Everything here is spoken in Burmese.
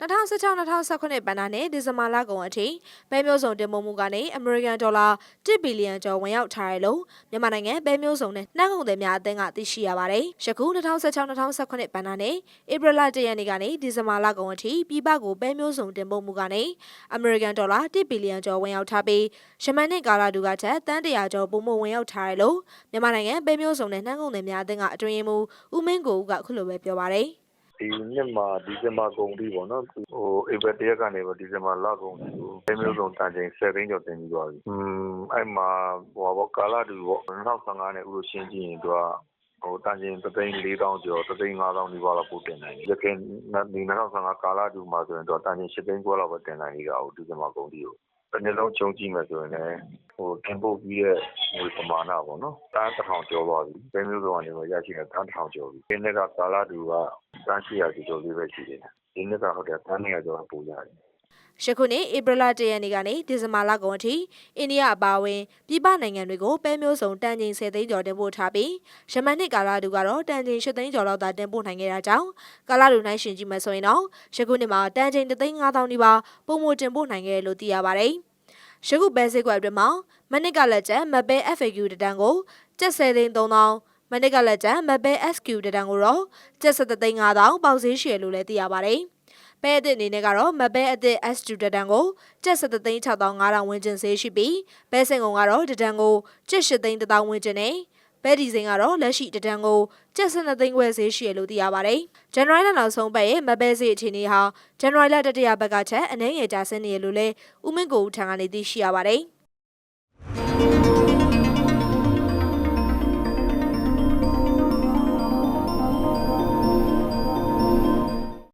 2016-2019ဘဏ္ဍာနှစ်ဒီဇင်ဘာလကုန်အထိပဲမျိုးစုံတင်ပို့မှုကနေအမေရိကန်ဒေါ်လာ1ဘီလီယံကျော်ဝင်ရောက်ထားတယ်လို့မြန်မာနိုင်ငံပဲမျိုးစုံနဲ့နှမ်းကုန်သည်များအသင်းကသိရှိရပါတယ်။ယခု2016-2019ဘဏ္ဍာနှစ်ဧပြီလ1ရက်နေ့ကနေဒီဇင်ဘာလကုန်အထိပြည်ပကိုပဲမျိုးစုံတင်ပို့မှုကနေအမေရိကန်ဒေါ်လာ1ဘီလီယံကျော်ဝင်ရောက်ထားပြီးယမန်နှစ်ကာလတူကထက်တန်းတရာကျော်ပုံမှုဝင်ရောက်ထားတယ်လို့မြန်မာနိုင်ငံပဲမျိုးစုံနဲ့နှမ်းကုန်သည်များအသင်းကအတွင်းရေးမှူးဦးမင်းကိုဦးကအခုလိုပဲပြောပါတယ်။ ဒီနှစ်မှာဒီဇင်ဘာကုန်ပြီပေါ့နော်ဟိုဧပြီတရက်ကနေဒီဇင်ဘာလကုန်ပြီကိုအဲမျိုးစုံတန်ချိန်10သိန်းကျော်တင်ပြီးသွားပြီ။อืมအဲ့မှာဟိုဘောကာလာတူပေါ့2015နဲ့ဥလို့ရှင်းကြည့်ရင်သူကဟိုတန်ချိန်3သိန်း4000ကျော်3သိန်း5000ဒီပါလောက်ပို့တင်နိုင်တယ်။ရခိုင်ဒီ2015ကာလာတူမှာဆိုရင်တော့တန်ချိန်7သိန်းကျော်လောက်ပဲတင်နိုင်နေတာဟိုဒီဇင်ဘာကုန်ပြီကိုတစ်နေ့လုံးချုံကြည့်မယ်ဆိုရင်လည်းဟိုတင်ပို့ပြီးရဲ့ဟိုပမာဏပေါ့နော်တန်းတစ်ထောင်ကျော်သွားပြီ။ဘယ်မျိုးစုံကနေရရှိတဲ့တန်းတစ်ထောင်ကျော်ပြီ။ဒီနေ့ကကာလာတူက တန်း800ကျော်လေးပဲရှိသေးတယ်။ဒီနေ့ကဟုတ်တယ်တန်း200ကျော်ပို့ရတယ်။ယခုနှစ်ဧပြီလ1ရက်နေ့ကနေဒီဇင်ဘာလကုန်အထိအိန္ဒိယအပါအဝင်ပြည်ပနိုင်ငံတွေကိုပဲမျိုးစုံတန်ချိန်10သိန်းကျော်တင်ပို့ထားပြီးယမန်နှစ်ကာလတူကတော့တန်ချိန်8သိန်းကျော်လောက်သာတင်ပို့နိုင်ခဲ့တာကြောင့်ကာလတူနိုင်ရှင်ကြည့်မယ်ဆိုရင်တော့ယခုနှစ်မှာတန်ချိန်3သိန်း5000နီးပါးပုံမတင်ပို့နိုင်ခဲ့တယ်လို့သိရပါတယ်။ယခုပဲစစ်ကွက်အတွင်းမှာမနစ်ကလက်ကျန်မပဲ FAQ တတန်းကိုကျပ်10သိန်း3000 မနစ်ကလက်ကျန်မပဲ SQ တတန်းကိုတော့ကျပ်17သိန်း5000ပေါက်ဈေးရှယ်လို့လည်းသိရပါတယ်။ပဲအသစ်အနေနဲ့ကတော့မပဲအသစ် S2 တတန်ကိုကျပ်7သိန်း6500ဝန်းကျင်ဈေးရှိပြီးပဲစင်ကုန်ကတော့တတန်ကိုကျပ်8သိန်း1000ဝန်းကျင်နဲ့ပဲဒီဇင်ကတော့လက်ရှိတတန်ကိုကျပ်12သိန်းခွဲဈေးရှိရလို့သိရပါတယ်။ဇန်နဝါရီလနောက်ဆုံးပတ်ရဲ့မပဲဈေးအခြေအနေဟာဇန်နဝါရီလတတိယပတ်ကချက်အနှဲငယ်ကျဆင်းနေရလို့လဲဦးမင်းကိုဦးထံကနေသိရှိရပါတယ်။